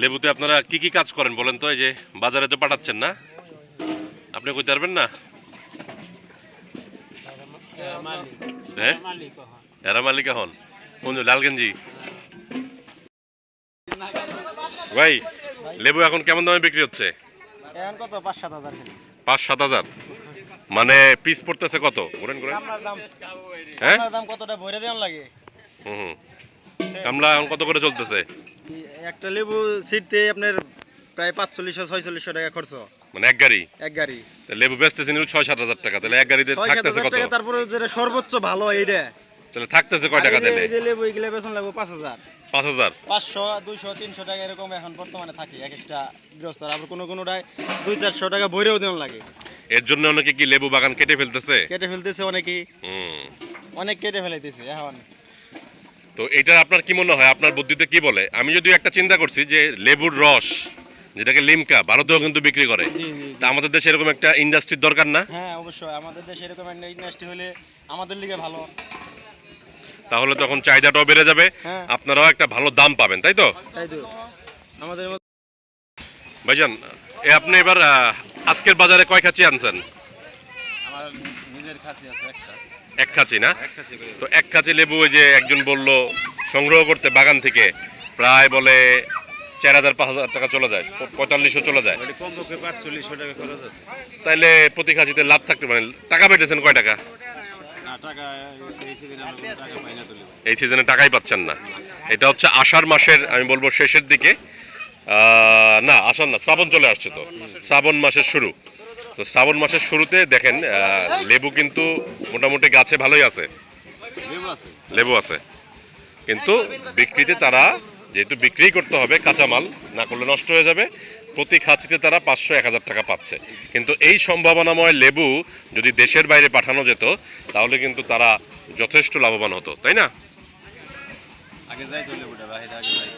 লেবুতে আপনারা কি কি কাজ করেন বলেন তো? এই যে বাজারে তো পাঠাচ্ছেন না। আপনি কইতে পারবেন না? হ্যাঁ? এরা মালিক এখন। কোন লালগঞ্জি ভাই লেবু এখন কেমন দামে বিক্রি হচ্ছে? এখন কত? পাঁচ সাত হাজার পাঁচ সাত হাজার? মানে পিস পড়তেছে কত? ঘুরেন ঘুরেন হ্যাঁ? দাম কতটা? ভরে দেওয়ার লাগে। হুম হুম। কামলা এখন কত করে চলতেছে? একটা লেবু ছিটতে আপনার প্রায় পাঁচচল্লিশশো ছয়চল্লিশশো টাকা খরচ। মানে এক গাড়ি? এক গাড়ি। লেবু বেচতেছে নিল ছয় সাত হাজার টাকা তাহলে এক গাড়িতে থাকতেছে কত? তারপরে যেটা সর্বোচ্চ ভালো এইটা। তাহলে থাকতেছে কয় টাকা দিলে যে লেবু এগুলো বেতন লাগবে পাঁচ হাজার। পাঁচ হাজার? পাঁচশো দুইশো তিনশো টাকা এরকম এখন বর্তমানে থাকে এক একটা গৃহস্থ আবার কোনো কোনোটায় দুই চারশো টাকা ভরেও দেওয়ার লাগে। এর জন্য অনেকে কি লেবু বাগান কেটে ফেলতেছে? কেটে ফেলতেছে অনেকেই। হুম। অনেক কেটে ফেলাইতেছে এখন। তো এটা আপনার কি মনে হয়? আপনার বুদ্ধিতে কি বলে? আমি যদি একটা চিন্তা করছি যে লেবুর রস যেটাকে লিমকা ভারতেও কিন্তু বিক্রি করে। তা আমাদের দেশে এরকম একটা ইন্ডাস্ট্রির দরকার না? হ্যাঁ অবশ্যই। আমাদের দেশে এরকম একটা ইন্ডাস্ট্রি হলে আমাদের লিগে ভালো। তাহলে তখন চাহিদাটাও বেড়ে যাবে। হ্যাঁ। আপনারাও একটা ভালো দাম পাবেন তাই তো? আমাদের ভাইজান এ আপনি এবার আজকের বাজারে কয় খাঁচি আনছেন? আমার নিজের কাছে আছে একটা। এক খাঁচি না? তো এক খাঁচি লেবু ওই যে একজন বলল সংগ্রহ করতে বাগান থেকে প্রায় বলে চার হাজার পাঁচ হাজার টাকা চলে যায় পঁয়তাল্লিশশো চলে যায়। তাইলে প্রতি খাঁচিতে লাভ থাকতে মানে টাকা পেটেছেন কয় টাকা? এই সিজনে টাকাই পাচ্ছেন না। এটা হচ্ছে আষাঢ় মাসের আমি বলব শেষের দিকে আহ, না আষাঢ় না শ্রাবণ চলে আসছে তো। শ্রাবণ মাসের শুরু। তো শ্রাবণ মাসের শুরুতে দেখেন লেবু কিন্তু মোটামুটি গাছে ভালোই আছে। লেবু আছে। কিন্তু বিক্রিতে তারা যেহেতু বিক্রি করতে হবে কাঁচামাল না করলে নষ্ট হয়ে যাবে। প্রতি খাঁচিতে তারা পাঁচশো এক হাজার টাকা পাচ্ছে। কিন্তু এই সম্ভাবনাময় লেবু যদি দেশের বাইরে পাঠানো যেত তাহলে কিন্তু তারা যথেষ্ট লাভবান হতো তাই না? আগে যাই তো লেবুটা বাইরে আগে যাই